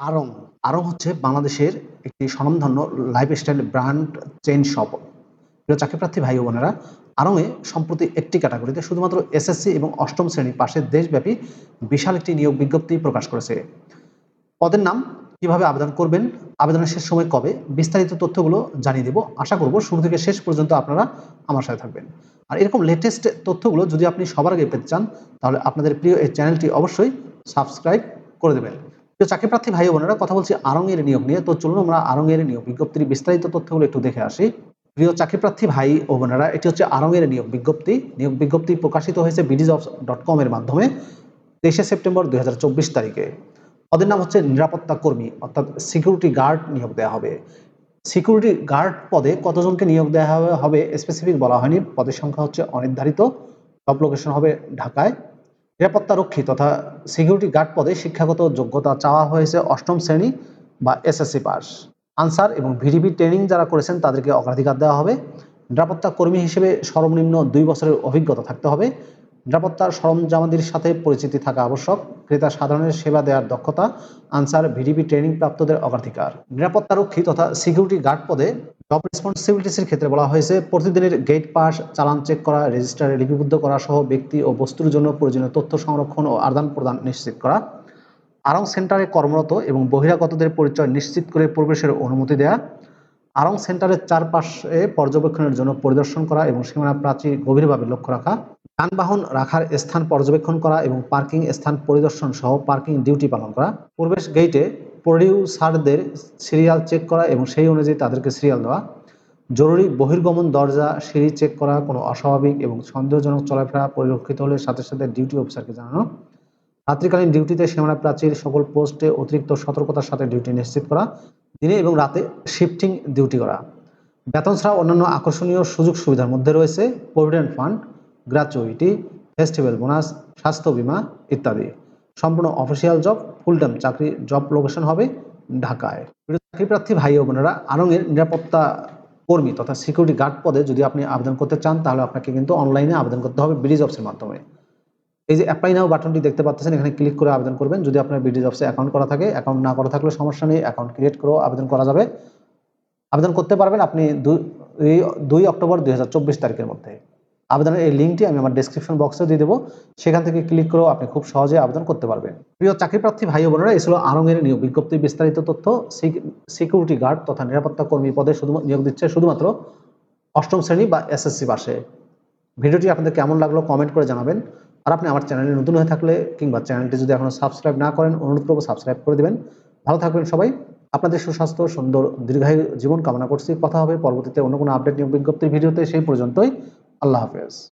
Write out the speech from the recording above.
আরং। আরং হচ্ছে বাংলাদেশের একটি স্বনামধন্য লাইফস্টাইল ব্র্যান্ড চেইন শপ প্রিয় চাকরি প্রার্থী ভাই বোনেরা, আরংয়ে সম্প্রতি একটি ক্যাটাগরিতে শুধুমাত্র এসএসসি এবং অষ্টম শ্রেণি পাশে দেশব্যাপী বিশাল একটি নিয়োগ বিজ্ঞপ্তি প্রকাশ করেছে। পদের নাম, কীভাবে আবেদন করবেন, আবেদনের শেষ সময় কবে, বিস্তারিত তথ্যগুলো জানিয়ে দেব। আশা করব শুরু থেকে শেষ পর্যন্ত আপনারা আমার সাথে থাকবেন। আর এরকম লেটেস্ট তথ্যগুলো যদি আপনি সবার আগে পেতে চান, তাহলে আপনাদের প্রিয় এই চ্যানেলটি অবশ্যই সাবস্ক্রাইব করে দেবেন। প্রিয় চাকরিপ্রার্থী ভাই বোনেরা, কথা বলছি আরঙের নিয়োগ নিয়ে। তো চলুন আমরা আরঙের নিয়োগ বিজ্ঞপ্তির বিস্তারিত তথ্যগুলো একটু দেখে আসি। প্রিয় চাকরিপ্রার্থী ভাই ও বোনেরা, এটি হচ্ছে আরঙের নিয়োগ বিজ্ঞপ্তি। নিয়োগ বিজ্ঞপ্তি প্রকাশিত হয়েছে বিডিজবস ডট কম এর মাধ্যমে তেইশে সেপ্টেম্বর দুই হাজার চব্বিশ তারিখে। পদের নাম হচ্ছে নিরাপত্তা কর্মী, অর্থাৎ সিকিউরিটি গার্ড নিয়োগ দেওয়া হবে। সিকিউরিটি গার্ড পদে কতজনকে নিয়োগ দেওয়া হবে স্পেসিফিক বলা হয়নি। পদের সংখ্যা হচ্ছে অনির্ধারিত। সব লোকেশন হবে ঢাকায়। নিরাপত্তা রক্ষী তথা সিকিউরিটি গার্ড পদে শিক্ষাগত যোগ্যতা চাওয়া হয়েছে অষ্টম শ্রেণি বা এসএসসি পাস। আনসার এবং ভিডিপি ট্রেনিং যারা করেছেন তাদেরকে অগ্রাধিকার দেওয়া হবে। নিরাপত্তা কর্মী হিসেবে সর্বনিম্ন দুই বছরের অভিজ্ঞতা থাকতে হবে। নিরাপত্তার সরঞ্জামাদির সাথে পরিচিতি থাকা আবশ্যক। ক্রেতা সাধারণের সেবা দেওয়ার দক্ষতা। আনসার ভিডিপি ট্রেনিং প্রাপ্তদের অগ্রাধিকার। নিরাপত্তারক্ষী তথা সিকিউরিটি গার্ড পদে জব রেসপন্সিবিলিটিসের ক্ষেত্রে বলা হয়েছে, প্রতিদিনের গেট পাস চালান চেক করা রেজিস্টারে লিপিবদ্ধ করা সহ ব্যক্তি ও বস্তুর জন্য প্রয়োজনীয় তথ্য সংরক্ষণ ও আদান প্রদান নিশ্চিত করা। আরং সেন্টারে কর্মরত এবং বহিরাগতদের পরিচয় নিশ্চিত করে প্রবেশের অনুমতি দেয়া। আরং সেন্টারের চারপাশে পর্যবেক্ষণের জন্য পরিদর্শন করা এবং সীমানা প্রাচীর গভীরভাবে লক্ষ্য রাখা। যানবাহন রাখার স্থান পর্যবেক্ষণ করা এবং পার্কিং স্থান পরিদর্শন সহ পার্কিং ডিউটি পালন করা। প্রবেশ গেটে প্রডিউসারদের সিরিয়াল চেক করা এবং সেই অনুযায়ী তাদেরকে সিরিয়াল দেওয়া। জরুরি বহির্গমন দরজা, সিঁড়ি চেক করা, কোনো অস্বাভাবিক এবং সন্দেহজনক চলাফেরা পরিলক্ষিত হলে সাথে সাথে ডিউটি অফিসারকে জানানো। রাত্রিকালীন ডিউটিতে সীমানা প্রাচীর সকল পোস্টে অতিরিক্ত সতর্কতার সাথে ডিউটি নিশ্চিত করা। দিনে এবং রাতে শিফটিং ডিউটি করা। বেতন ছাড়া অন্যান্য আকর্ষণীয় সুযোগ সুবিধার মধ্যে রয়েছে provident fund gratuity festival bonus, স্বাস্থ্য বিমা ইত্যাদি। সম্পূর্ণ অফিসিয়াল জব ফুল টাইম চাকরি জব লোকেশন হবে ঢাকায়। চাকরি প্রার্থী, ভাই ও বোনেরা, আরঙের নিরাপত্তা কর্মী তথা সিকিউরিটি গার্ড পদে যদি আপনি আবেদন করতে চান, তাহলে আপনাকে কিন্তু অনলাইনে আবেদন করতে হবে বিডি জবসের মাধ্যমে। এই যে অ্যাপ্লাই নাও বাটনটি দেখতে পাচ্ছেন, এখানে ক্লিক করে আবেদন করবেন। যদি আপনার বিডি জবসে অ্যাকাউন্ট করা থাকে অ্যাকাউন্ট না করা থাকলে সমস্যা নেই অ্যাকাউন্ট ক্রিয়েট করেও আবেদন করা যাবে। আবেদন করতে পারবেন আপনি দুই দুই অক্টোবর দুই হাজার চব্বিশ তারিখের মধ্যে। আবেদনের এই লিঙ্কটি আমি আমার ডেসক্রিপশন বক্সে দিয়ে দেবো। সেখান থেকে ক্লিক করেও আপনি খুব সহজে আবেদন করতে পারবেন। প্রিয় চাকরিপ্রার্থী ভাই বোনেরা এসেছিল আরঙের নিয়োগ বিজ্ঞপ্তি বিস্তারিত তথ্য। সিকিউরিটি গার্ড তথা নিরাপত্তা কর্মী পদে শুধু নিয়োগ দিচ্ছে শুধুমাত্র অষ্টম শ্রেণি বা এসএসসি পাশে। ভিডিওটি আপনাদের কেমন লাগল কমেন্ট করে জানাবেন। আর আপনি আমার চ্যানেলে নতুন হয়ে থাকলে কিংবা চ্যানেলটি যদি এখনও সাবস্ক্রাইব না করেন, অনুরোধ করব সাবস্ক্রাইব করে দেবেন। ভালো থাকবেন সবাই। আপনাদের সুস্বাস্থ্য, সুন্দর, দীর্ঘায়ু জীবন কামনা করছি। কথা হবে পরবর্তীতে অন্য কোনো আপডেট নিয়োগ বিজ্ঞপ্তির ভিডিওতে। সেই পর্যন্তই। আল্লাহ হাফেজ